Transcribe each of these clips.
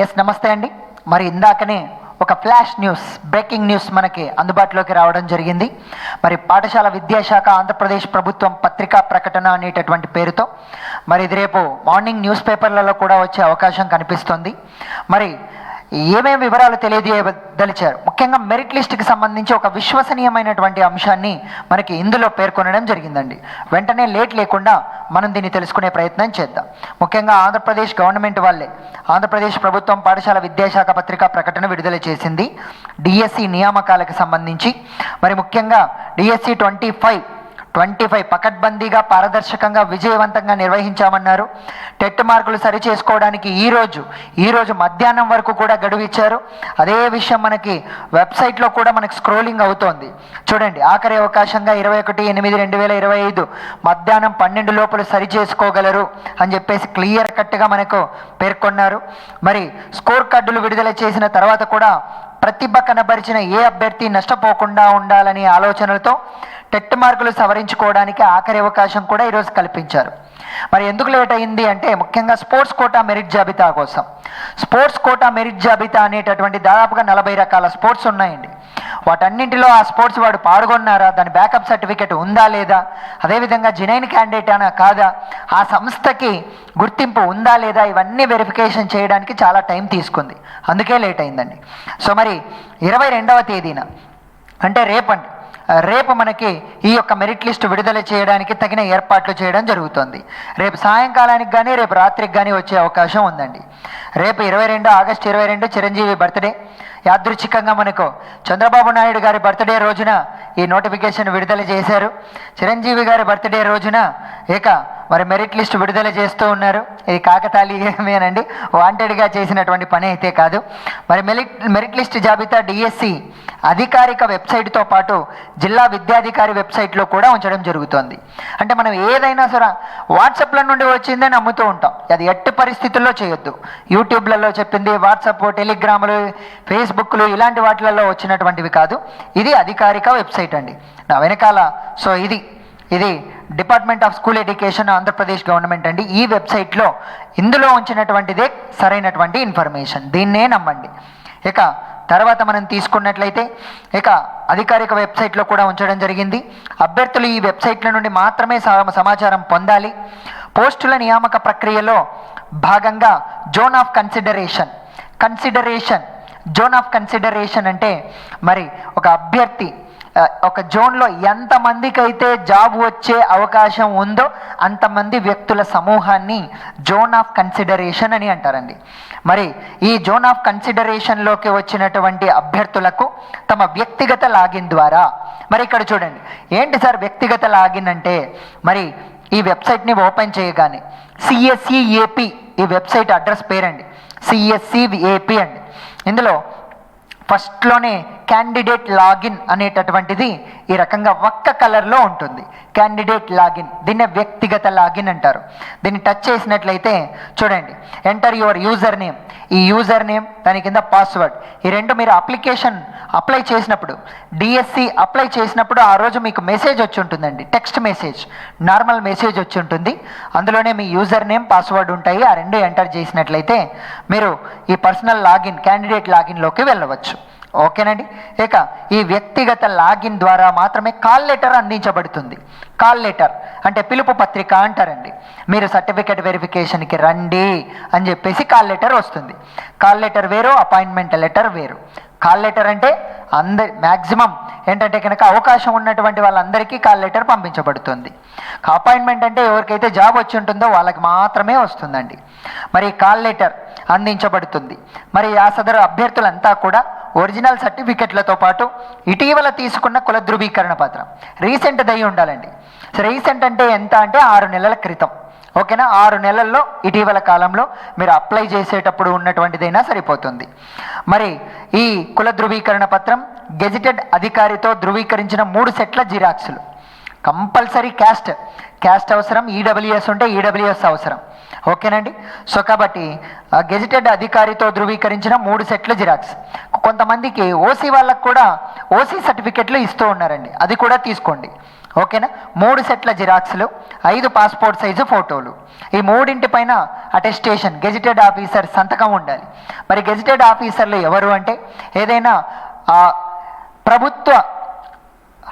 Yes నమస్తే అండి. మరి ఇందాకనే ఒక ఫ్లాష్ న్యూస్ బ్రేకింగ్ న్యూస్ మనకి అందుబాటులోకి రావడం జరిగింది. మరి పాఠశాల విద్యాశాఖ ఆంధ్రప్రదేశ్ ప్రభుత్వం పత్రికా ప్రకటన అనేటటువంటి పేరుతో మరి ఇది రేపు మార్నింగ్ న్యూస్ పేపర్లలో కూడా వచ్చే అవకాశం కనిపిస్తుంది. మరి ఏమేమి వివరాలు తెలియజేయదలిచారు? ముఖ్యంగా మెరిట్ లిస్ట్కి సంబంధించి ఒక విశ్వసనీయమైనటువంటి అంశాన్ని మనకి ఇందులో పేర్కొనడం జరిగిందండి. వెంటనే లేట్ లేకుండా మనం దీన్ని తెలుసుకునే ప్రయత్నం చేద్దాం. ముఖ్యంగా ఆంధ్రప్రదేశ్ గవర్నమెంట్ వాళ్ళే ఆంధ్రప్రదేశ్ ప్రభుత్వం పాఠశాల విద్యాశాఖ పత్రికా ప్రకటన విడుదల చేసింది. డిఎస్సి నియామకాలకు సంబంధించి. మరి ముఖ్యంగా DSC twenty five twenty five పకడ్బందీగా పారదర్శకంగా విజయవంతంగా నిర్వహించామన్నారు. టెట్ మార్కులు సరి చేసుకోవడానికి ఈరోజు ఈరోజు మధ్యాహ్నం వరకు కూడా గడువు ఇచ్చారు. అదే విషయం మనకి వెబ్సైట్లో కూడా మనకి స్క్రోలింగ్ అవుతోంది. చూడండి ఆఖరి అవకాశంగా ఇరవై ఒకటి ఎనిమిది రెండు వేల ఇరవై ఐదు మధ్యాహ్నం పన్నెండు లోపల సరి చేసుకోగలరు అని చెప్పేసి క్లియర్ కట్గా మనకు పేర్కొన్నారు. మరి స్కోర్ కార్డులు విడుదల చేసిన తర్వాత కూడా ప్రతిభ కనబరిచిన ఏ అభ్యర్థి నష్టపోకుండా ఉండాలనే ఆలోచనలతో టెట్ మార్కులు సవరించుకోవడానికి ఆఖరి అవకాశం కూడా ఈరోజు కల్పించారు. మరి ఎందుకు లేట్ అయింది అంటే ముఖ్యంగా స్పోర్ట్స్ కోటా మెరిట్ జాబితా కోసం. స్పోర్ట్స్ కోటా మెరిట్ జాబితా అనేటటువంటి దాదాపుగా నలభై రకాల స్పోర్ట్స్ ఉన్నాయండి. వాటన్నింటిలో ఆ స్పోర్ట్స్ వాడు పాల్గొన్నారా? దాని బ్యాకప్ సర్టిఫికేట్ ఉందా లేదా? అదేవిధంగా జినైన్ క్యాండిడేట్ అనా కాదా? ఆ సంస్థకి గుర్తింపు ఉందా లేదా? ఇవన్నీ వెరిఫికేషన్ చేయడానికి చాలా టైం తీసుకుంది. అందుకే లేట్ అయిందండి. సో మరి ఇరవై రెండవ తేదీన అంటే రేపండి. రేపు మనకి ఈ యొక్క మెరిట్ లిస్ట్ విడుదల చేయడానికి తగిన ఏర్పాట్లు చేయడం జరుగుతుంది. రేపు సాయంకాలానికి కానీ రేపు రాత్రికి కానీ వచ్చే అవకాశం ఉందండి. రేపు ఇరవై రెండు ఆగస్టు ఇరవై రెండు చిరంజీవి బర్త్డే యాదృచ్ఛికంగా మనకు చంద్రబాబు నాయుడు గారి బర్త్డే రోజున ఈ నోటిఫికేషన్ విడుదల చేశారు. చిరంజీవి గారి బర్త్డే రోజున ఇక మరి మెరిట్ లిస్ట్ విడుదల చేస్తూ ఉన్నారు. ఇది కాకతాళీయమేనండి వాంటెడ్గా చేసినటువంటి పని అయితే కాదు. మరి మెరిట్ మెరిట్ లిస్ట్ జాబితా డిఎస్సి అధికారిక వెబ్సైట్తో పాటు జిల్లా విద్యాధికారి వెబ్సైట్లో కూడా ఉంచడం జరుగుతోంది. అంటే మనం ఏదైనా సరే వాట్సాప్ల నుండి వచ్చిందే నమ్ముతూ ఉంటాం. అది ఎట్టి పరిస్థితుల్లో చేయొద్దు. యూట్యూబ్లలో చెప్పింది వాట్సాప్ టెలిగ్రాములు ఫేస్బుక్లు ఇలాంటి వాటిలలో వచ్చినటువంటివి కాదు. ఇది అధికారిక వెబ్సైట్ అండి. నా వెనకాల సో ఇది ఇది department of school education Andhra Pradesh government అండి. ఈ వెబ్సైట్లో ఇందులో ఉంచినటువంటిదే సరైనటువంటి ఇన్ఫర్మేషన్. దీన్నే నమ్మండి. ఇక తర్వాత మనం తీసుకున్నట్లయితే ఇక అధికారిక వెబ్సైట్లో కూడా ఉంచడం జరిగింది. అభ్యర్థులు ఈ వెబ్సైట్ల నుండి మాత్రమే సమాచారం పొందాలి. పోస్టుల నియామక ప్రక్రియలో భాగంగా zone of consideration. Consideration zone of consideration అంటే మరి ఒక అభ్యర్థి ఒక జోన్లో ఎంతమందికైతే జాబ్ వచ్చే అవకాశం ఉందో అంతమంది వ్యక్తుల సమూహాన్ని జోన్ ఆఫ్ కన్సిడరేషన్ అని అంటారండి. మరి ఈ జోన్ ఆఫ్ కన్సిడరేషన్లోకి వచ్చినటువంటి అభ్యర్థులకు తమ వ్యక్తిగత లాగిన్ ద్వారా మరి ఇక్కడ చూడండి ఏంటి సార్ వ్యక్తిగత లాగిన్ అంటే? మరి ఈ వెబ్సైట్ని ఓపెన్ చేయగానే సిఎస్సి ఏపీ ఈ వెబ్సైట్ అడ్రస్ పేరండి. సిఎస్సి ఏపీ అండి. ఇందులో ఫస్ట్లోనే క్యాండిడేట్ లాగిన్ అనేటటువంటిది ఈ రకంగా ఒక్క కలర్లో ఉంటుంది. క్యాండిడేట్ లాగిన్ దీన్నే వ్యక్తిగత లాగిన్ అంటారు. దీన్ని టచ్ చేసినట్లయితే చూడండి ఎంటర్ యువర్ యూజర్ నేమ్ ఈ యూజర్ నేమ్ దాని కింద పాస్వర్డ్ ఈ రెండు మీరు అప్లికేషన్ అప్లై చేసినప్పుడు డిఎస్సి అప్లై చేసినప్పుడు ఆ రోజు మీకు మెసేజ్ వచ్చి ఉంటుందండి. టెక్స్ట్ మెసేజ్ నార్మల్ మెసేజ్ వచ్చి ఉంటుంది. అందులోనే మీ యూజర్ నేమ్ పాస్వర్డ్ ఉంటాయి. ఆ రెండు ఎంటర్ చేసినట్లయితే మీరు ఈ పర్సనల్ లాగిన్ క్యాండిడేట్ లాగిన్లోకి వెళ్ళవచ్చు. ఓకేనండి? ఇక ఈ వ్యక్తిగత లాగిన్ ద్వారా మాత్రమే కాల్ లెటర్ అందించబడుతుంది. కాల్ లెటర్ అంటే పిలుపు పత్రిక అంటారండి. మీరు సర్టిఫికేట్ వెరిఫికేషన్కి రండి అని చెప్పేసి కాల్ లెటర్ వస్తుంది. కాల్ లెటర్ వేరు అపాయింట్మెంట్ లెటర్ వేరు. కాల్ లెటర్ అంటే అందరి మ్యాక్సిమం ఏంటంటే కనుక అవకాశం ఉన్నటువంటి వాళ్ళందరికీ కాల్ లెటర్ పంపించబడుతుంది. అపాయింట్మెంట్ అంటే ఎవరికైతే జాబ్ వచ్చి ఉంటుందో వాళ్ళకి మాత్రమే వస్తుందండి. మరి కాల్ లెటర్ అందించబడుతుంది. మరి ఆ సదరు అభ్యర్థులంతా కూడా ఒరిజినల్ సర్టిఫికెట్లతో పాటు ఇటీవల తీసుకున్న కుల ధృవీకరణ పత్రం. రీసెంట్ దయ్యి ఉండాలండి. రీసెంట్ అంటే ఎంత అంటే ఆరు నెలల క్రితం. ఓకేనా? ఆరు నెలల్లో ఇటీవల కాలంలో మీరు అప్లై చేసేటప్పుడు ఉన్నటువంటిదైనా సరిపోతుంది. మరి ఈ కుల ధృవీకరణ పత్రం గెజిటెడ్ అధికారితో ధృవీకరించిన మూడు సెట్ల జిరాక్సులు. Compulsory caste. క్యాస్ట్ అవసరం ఈడబ్ల్యూఎస్ ఉంటే ఈడబ్ల్యూఎస్ అవసరం. ఓకేనండి? సో కాబట్టి గెజిటెడ్ అధికారితో ధృవీకరించిన మూడు సెట్ల జిరాక్స్. కొంతమందికి ఓసీ వాళ్ళకు కూడా ఓసీ సర్టిఫికెట్లు ఇస్తూ ఉన్నారండి. అది కూడా తీసుకోండి. ఓకేనా? మూడు సెట్ల జిరాక్స్లు ఐదు పాస్పోర్ట్ సైజు ఫోటోలు. ఈ మూడింటి పైన అటెస్టేషన్ గెజిటెడ్ ఆఫీసర్ సంతకం ఉండాలి. మరి గెజిటెడ్ ఆఫీసర్లు ఎవరు అంటే? ఏదైనా ప్రభుత్వ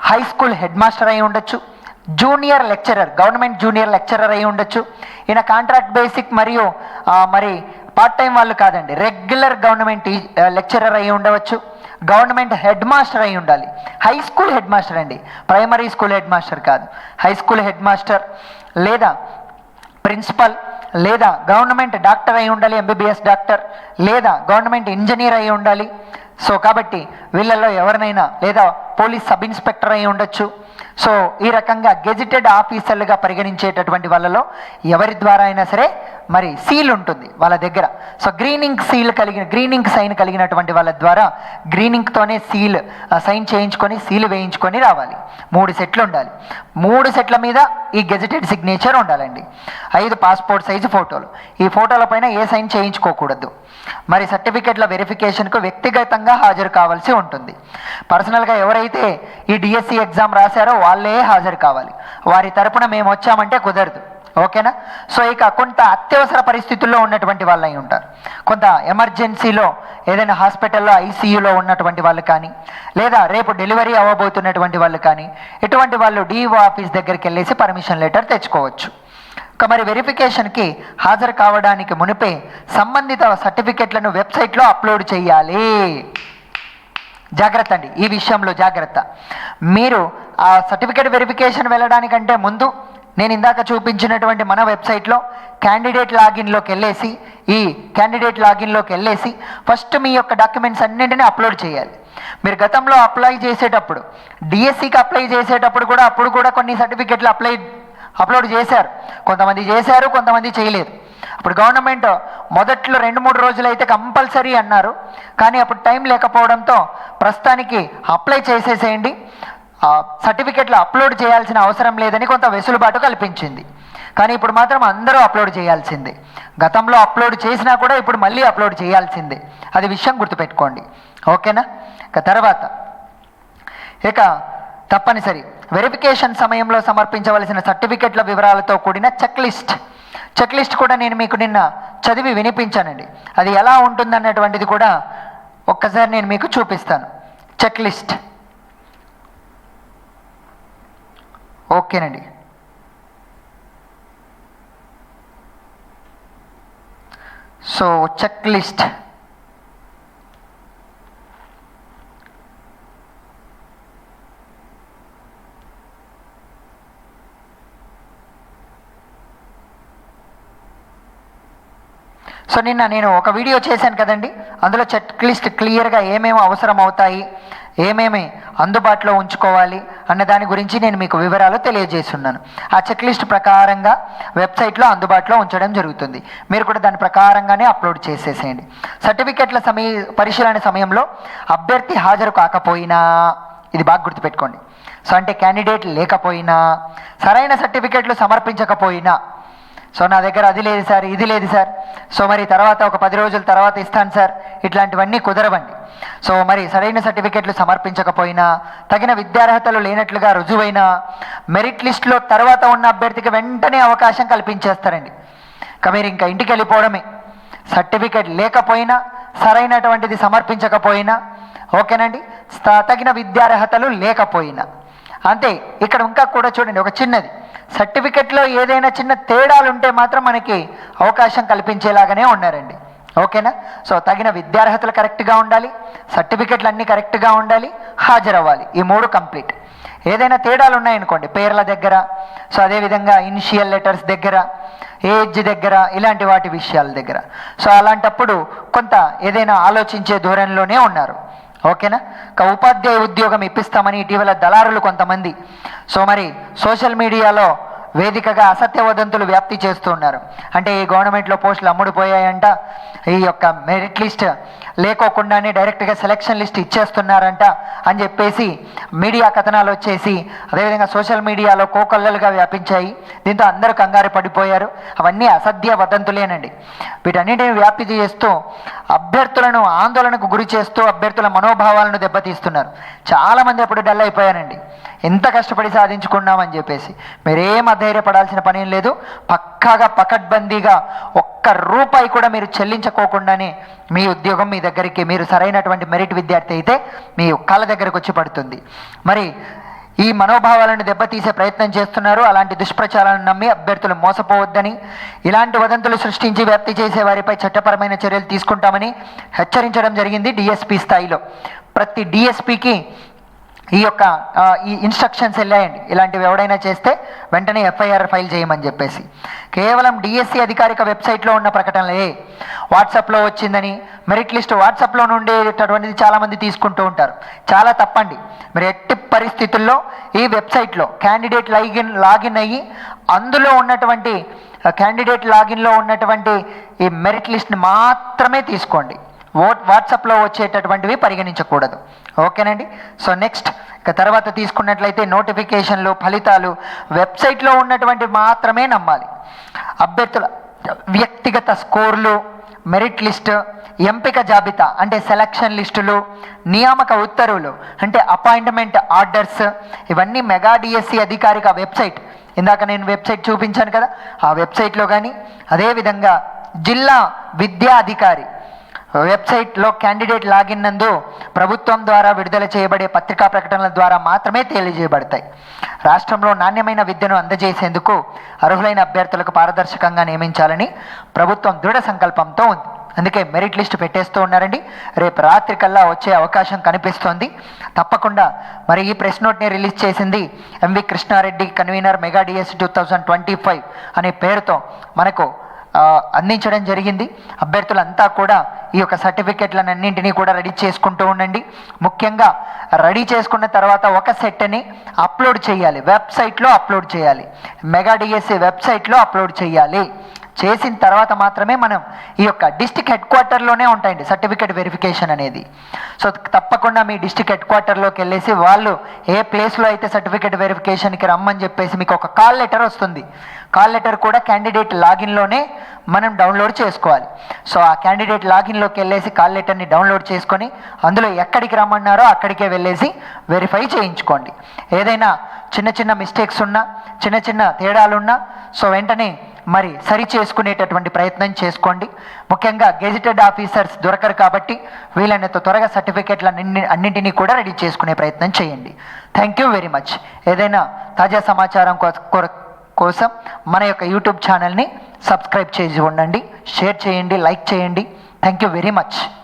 హై స్కూల్ హెడ్ మాస్టర్ అయి ఉండొచ్చు junior lecturer government junior lecturer అయి ఉండొచ్చు. ఈయన కాంట్రాక్ట్ బేసిక్ మరియు మరి పార్ట్ టైం వాళ్ళు కాదండి రెగ్యులర్ గవర్నమెంట్ లెక్చరర్ అయి ఉండవచ్చు గవర్నమెంట్ హెడ్ మాస్టర్ అయి ఉండాలి. హై స్కూల్ హెడ్ మాస్టర్ అండి ప్రైమరీ స్కూల్ హెడ్ మాస్టర్ కాదు. హై స్కూల్ హెడ్ మాస్టర్ లేదా ప్రిన్సిపల్ లేదా గవర్నమెంట్ డాక్టర్ అయి ఉండాలి ఎంబీబీఎస్ డాక్టర్ లేదా గవర్నమెంట్ ఇంజనీర్ అయి ఉండాలి. సో కాబట్టి వీళ్ళల్లో ఎవరినైనా లేదా పోలీస్ సబ్ ఇన్స్పెక్టర్ అయి ఉండొచ్చు. సో ఈ రకంగా గెజిటెడ్ ఆఫీసర్లుగా పరిగణించేటటువంటి వాళ్ళలో ఎవరి ద్వారా అయినా సరే మరి సీల్ ఉంటుంది వాళ్ళ దగ్గర. సో గ్రీనింగ్ సీల్ కలిగిన గ్రీనింగ్ సైన్ కలిగినటువంటి వాళ్ళ ద్వారా గ్రీనింగ్తోనే సీల్ సైన్ చేయించుకొని సీల్ వేయించుకొని రావాలి. మూడు సెట్లు ఉండాలి. మూడు సెట్ల మీద ఈ గెజిటెడ్ సిగ్నేచర్ ఉండాలండి. ఐదు పాస్పోర్ట్ సైజు ఫోటోలు. ఈ ఫోటోల పైన ఏ సైన్ చేయించుకోకూడదు. మరి సర్టిఫికెట్ల వెరిఫికేషన్కు వ్యక్తిగతంగా హాజరు కావాల్సి ఉంటుంది. పర్సనల్గా ఎవరైతే ఈ డిఎస్సి ఎగ్జామ్ రాశారో వాళ్ళే హాజరు కావాలి. వారి తరపున మేము వచ్చామంటే కుదరదు. ఓకేనా? సో ఇక కొంత అత్యవసర పరిస్థితుల్లో ఉన్నటువంటి వాళ్ళు అయి ఉంటారు. కొంత ఎమర్జెన్సీలో ఏదైనా హాస్పిటల్లో ఐసీయూలో ఉన్నటువంటి వాళ్ళు కానీ లేదా రేపు డెలివరీ అవ్వబోతున్నటువంటి వాళ్ళు కానీ ఇటువంటి వాళ్ళు డిఓ ఆఫీస్ దగ్గరికి వెళ్ళేసి పర్మిషన్ లెటర్ తెచ్చుకోవచ్చు. ఇక మరి వెరిఫికేషన్కి హాజరు కావడానికి మునిపే సంబంధిత సర్టిఫికెట్లను వెబ్సైట్లో అప్లోడ్ చేయాలి. జాగ్రత్త అండి ఈ విషయంలో జాగ్రత్త. మీరు ఆ సర్టిఫికేట్ వెరిఫికేషన్ వెళ్ళడానికంటే ముందు నేను ఇందాక చూపించినటువంటి మన వెబ్సైట్లో క్యాండిడేట్ లాగిన్లోకి వెళ్ళేసి ఈ క్యాండిడేట్ లాగిన్లోకి వెళ్ళేసి ఫస్ట్ మీ యొక్క డాక్యుమెంట్స్ అన్నింటినీ అప్లోడ్ చేయాలి. మీరు గతంలో అప్లై చేసేటప్పుడు డిఎస్సికి అప్లై చేసేటప్పుడు కూడా అప్పుడు కూడా కొన్ని సర్టిఫికెట్లు అప్లై అప్లోడ్ చేశారు. కొంతమంది చేశారు కొంతమంది చేయలేదు. అప్పుడు గవర్నమెంట్ మొదట్లో రెండు మూడు రోజులు అయితే కంపల్సరీ అన్నారు. కానీ అప్పుడు టైం లేకపోవడంతో ప్రస్తుతానికి అప్లై చేసేసేయండి. సర్టిఫికెట్లు అప్లోడ్ చేయాల్సిన అవసరం లేదని కొంత వెసులుబాటు కల్పించింది. కానీ ఇప్పుడు మాత్రం అందరూ అప్లోడ్ చేయాల్సిందే. గతంలో అప్లోడ్ చేసినా కూడా ఇప్పుడు మళ్ళీ అప్లోడ్ చేయాల్సిందే. అది విషయం గుర్తుపెట్టుకోండి. ఓకేనా? ఇక తర్వాత. ఇక తప్పనిసరి. వెరిఫికేషన్ సమయంలో సమర్పించవలసిన సర్టిఫికెట్ల వివరాలతో కూడిన చెక్ లిస్ట్ చెక్ లిస్ట్ కూడా నేను మీకు నిన్న చదివి వినిపించానండి. అది ఎలా ఉంటుందన్నటువంటిది కూడా ఒక్కసారి నేను మీకు చూపిస్తాను. చెక్ లిస్ట్ ఓకేనండి. So check list. సో నిన్న నేను ఒక వీడియో చేశాను కదండి. అందులో చెక్ లిస్ట్ క్లియర్గా ఏమేమి అవసరం అవుతాయి ఏమేమి అందుబాటులో ఉంచుకోవాలి అన్న దాని గురించి నేను మీకు వివరాలు తెలియజేస్తున్నాను. ఆ చెక్ లిస్ట్ ప్రకారంగా వెబ్సైట్లో అందుబాటులో ఉంచడం జరుగుతుంది. మీరు కూడా దాని ప్రకారంగానే అప్లోడ్ చేసేసేయండి. సర్టిఫికెట్ల సమయ పరిశీలన సమయంలో అభ్యర్థి హాజరు కాకపోయినా ఇది బాగా గుర్తుపెట్టుకోండి. సో అంటే క్యాండిడేట్ లేకపోయినా సరైన సర్టిఫికెట్లు సమర్పించకపోయినా సో నా దగ్గర అది లేదు సార్ ఇది లేదు సార్. సో మరి తర్వాత ఒక పది రోజుల తర్వాత ఇస్తాను సార్. ఇట్లాంటివన్నీ కుదరవండి. సో మరి సరైన సర్టిఫికెట్లు సమర్పించకపోయినా తగిన విద్యార్హతలు లేనట్లుగా రుజువైన మెరిట్ లిస్టులో తర్వాత ఉన్న అభ్యర్థికి వెంటనే అవకాశం కల్పించేస్తారండి. ఇక మీరు ఇంకా ఇంటికి వెళ్ళిపోవడమే. సర్టిఫికెట్ లేకపోయినా సరైనటువంటిది సమర్పించకపోయినా ఓకేనండి? తగిన విద్యార్హతలు లేకపోయినా. అంతే ఇక్కడ ఇంకా కూడా చూడండి ఒక చిన్నది. సర్టిఫికెట్లో ఏదైనా చిన్న తేడాలు ఉంటే మాత్రం మనకి అవకాశం కల్పించేలాగానే ఉన్నారండి. ఓకేనా? సో తగిన విద్యార్హతలు కరెక్ట్గా ఉండాలి సర్టిఫికెట్లు అన్నీ కరెక్ట్గా ఉండాలి హాజరవ్వాలి. ఈ మూడు కంప్లీట్. ఏదైనా తేడాలు ఉన్నాయనుకోండి పేర్ల దగ్గర సో అదేవిధంగా ఇనిషియల్ లెటర్స్ దగ్గర ఏజ్ దగ్గర ఇలాంటి వాటి విషయాల దగ్గర. సో అలాంటప్పుడు కొంత ఏదైనా ఆలోచించే దూరంలోనే ఉన్నారు. ఓకేనా? ఉపాధ్యాయ ఉద్యోగం ఇప్పిస్తామని ఇటీవల దళారులు కొంతమంది సో మరి సోషల్ మీడియాలో వేదికగా అసత్య వదంతులు వ్యాప్తి చేస్తూ ఉన్నారు. అంటే ఈ గవర్నమెంట్లో పోస్టులు అమ్ముడుపోయాయంట. ఈ యొక్క మెరిట్ లిస్ట్ లేకోకుండానే డైరెక్ట్గా సెలక్షన్ లిస్ట్ ఇచ్చేస్తున్నారంట అని చెప్పేసి మీడియా కథనాలు వచ్చేసి అదేవిధంగా సోషల్ మీడియాలో కోకొల్లలుగా వ్యాపించాయి. దీంతో అందరూ కంగారు పడిపోయారు. అవన్నీ అసత్య వదంతులేనండి. వీటన్నిటిని వ్యాప్తి చేస్తూ అభ్యర్థులను ఆందోళనకు గురి చేస్తూ అభ్యర్థుల మనోభావాలను దెబ్బతీస్తున్నారు. చాలామంది అప్పుడు డల్ అయిపోయారండి. ఎంత కష్టపడి సాధించుకున్నామని చెప్పేసి. మీరేం అధైర్యపడాల్సిన పని లేదు. పక్కాగా పకడ్బందీగా ఒక్క రూపాయి కూడా మీరు చెల్లించుకోకుండానే మీ ఉద్యోగం మీ దగ్గరికి మీరు సరైనటువంటి మెరిట్ విద్యార్థి అయితే మీ కళ్ళ దగ్గరకు వచ్చి పడుతుంది. మరి ఈ మనోభావాలను దెబ్బతీసే ప్రయత్నం చేస్తున్నారు. అలాంటి దుష్ప్రచారాలను నమ్మి అభ్యర్థులు మోసపోవద్దని ఇలాంటి వదంతులు సృష్టించి వ్యాప్తి చేసే వారిపై చట్టపరమైన చర్యలు తీసుకుంటామని హెచ్చరించడం జరిగింది డిఎస్పి స్థాయిలో. ప్రతి డిఎస్పీకి ఈ యొక్క ఈ ఇన్స్ట్రక్షన్స్ వెళ్ళాయండి. ఇలాంటివి ఎవడైనా చేస్తే వెంటనే ఎఫ్ఐఆర్ ఫైల్ చేయమని చెప్పేసి. కేవలం డిఎస్సి అధికారిక వెబ్సైట్లో ఉన్న ప్రకటనలే. వాట్సాప్లో వచ్చిందని మెరిట్ లిస్ట్ వాట్సాప్లో నుండేటటువంటిది చాలామంది తీసుకుంటూ ఉంటారు. చాలా తప్పండి. మీరు ఎట్టి పరిస్థితుల్లో ఈ వెబ్సైట్లో క్యాండిడేట్ లాగిన్ లాగిన్ అయ్యి అందులో ఉన్నటువంటి క్యాండిడేట్ లాగిన్లో ఉన్నటువంటి ఈ మెరిట్ లిస్ట్ని మాత్రమే తీసుకోండి. వాట్సాప్లో వచ్చేటటువంటివి పరిగణించకూడదు. ఓకేనండి? సో నెక్స్ట్ ఇక తర్వాత తీసుకున్నట్లయితే నోటిఫికేషన్లు ఫలితాలు వెబ్సైట్లో ఉన్నటువంటి మాత్రమే నమ్మాలి. అభ్యర్థుల వ్యక్తిగత స్కోర్లు మెరిట్ లిస్ట్ ఎంపిక జాబితా అంటే సెలక్షన్ లిస్టులు నియామక ఉత్తర్వులు అంటే అపాయింట్మెంట్ ఆర్డర్స్ ఇవన్నీ మెగా డిఎస్సి అధికారిక వెబ్సైట్. ఇందాక నేను వెబ్సైట్ చూపించాను కదా ఆ వెబ్సైట్లో కానీ అదేవిధంగా జిల్లా విద్యా అధికారి వెబ్సైట్లో క్యాండిడేట్ లాగిన్ నందు ప్రభుత్వం ద్వారా విడుదల చేయబడే పత్రికా ప్రకటనల ద్వారా మాత్రమే తెలియజేయబడతాయి. రాష్ట్రంలో నాణ్యమైన విద్యను అందజేసేందుకు అర్హులైన అభ్యర్థులకు పారదర్శకంగా నియమించాలని ప్రభుత్వం దృఢ సంకల్పంతో ఉంది. అందుకే మెరిట్ లిస్ట్ పెట్టేస్తూ ఉన్నారండి. రేపు రాత్రి కల్లా వచ్చే అవకాశం కనిపిస్తోంది. తప్పకుండా మరి ఈ ప్రెస్ నోట్ని రిలీజ్ చేసింది MV Krishnareddy convener mega DS two thousand twenty five అనే పేరుతో మనకు అందించడం జరిగింది. అభ్యర్థులంతా కూడా ఈ యొక్క సర్టిఫికెట్లను అన్నింటినీ కూడా రెడీ చేసుకుంటూ ఉండండి. ముఖ్యంగా రెడీ చేసుకున్న తర్వాత ఒక సెట్ని అప్లోడ్ చేయాలి. వెబ్సైట్లో అప్లోడ్ చేయాలి. మెగా డిఎస్సి వెబ్సైట్లో అప్లోడ్ చేయాలి. చేసిన తర్వాత మాత్రమే మనం ఈ యొక్క డిస్టిక్ హెడ్ క్వార్టర్లోనే ఉంటాయండి సర్టిఫికేట్ వెరిఫికేషన్ అనేది. సో తప్పకుండా మీ డిస్టిక్ హెడ్ క్వార్టర్లోకి వెళ్ళేసి వాళ్ళు ఏ ప్లేస్లో అయితే సర్టిఫికేట్ వెరిఫికేషన్కి రమ్మని చెప్పేసి మీకు ఒక కాల్ లెటర్ వస్తుంది. కాల్ లెటర్ కూడా క్యాండిడేట్ లాగిన్లోనే మనం డౌన్లోడ్ చేసుకోవాలి. సో ఆ క్యాండిడేట్ లాగిన్లోకి వెళ్ళేసి కాల్ లెటర్ని డౌన్లోడ్ చేసుకొని అందులో ఎక్కడికి రమ్మన్నారో అక్కడికే వెళ్ళేసి వెరిఫై చేయించుకోండి. ఏదైనా చిన్న చిన్న మిస్టేక్స్ ఉన్నా చిన్న చిన్న తేడాలున్నా సో వెంటనే మరి సరి చేసుకునేటటువంటి ప్రయత్నం చేసుకోండి. ముఖ్యంగా గెజిటెడ్ ఆఫీసర్స్ దొరకరు కాబట్టి వీలైనంత త్వరగా సర్టిఫికేట్లన్ని అన్నింటినీ కూడా రెడీ చేసుకునే ప్రయత్నం చేయండి. థ్యాంక్ యూ వెరీ మచ్ ఏదైనా తాజా సమాచారం కో- కోసం మన యొక్క యూట్యూబ్ ఛానల్ని సబ్స్క్రైబ్ చేసి ఉండండి. షేర్ చేయండి లైక్ చేయండి. Thank you very much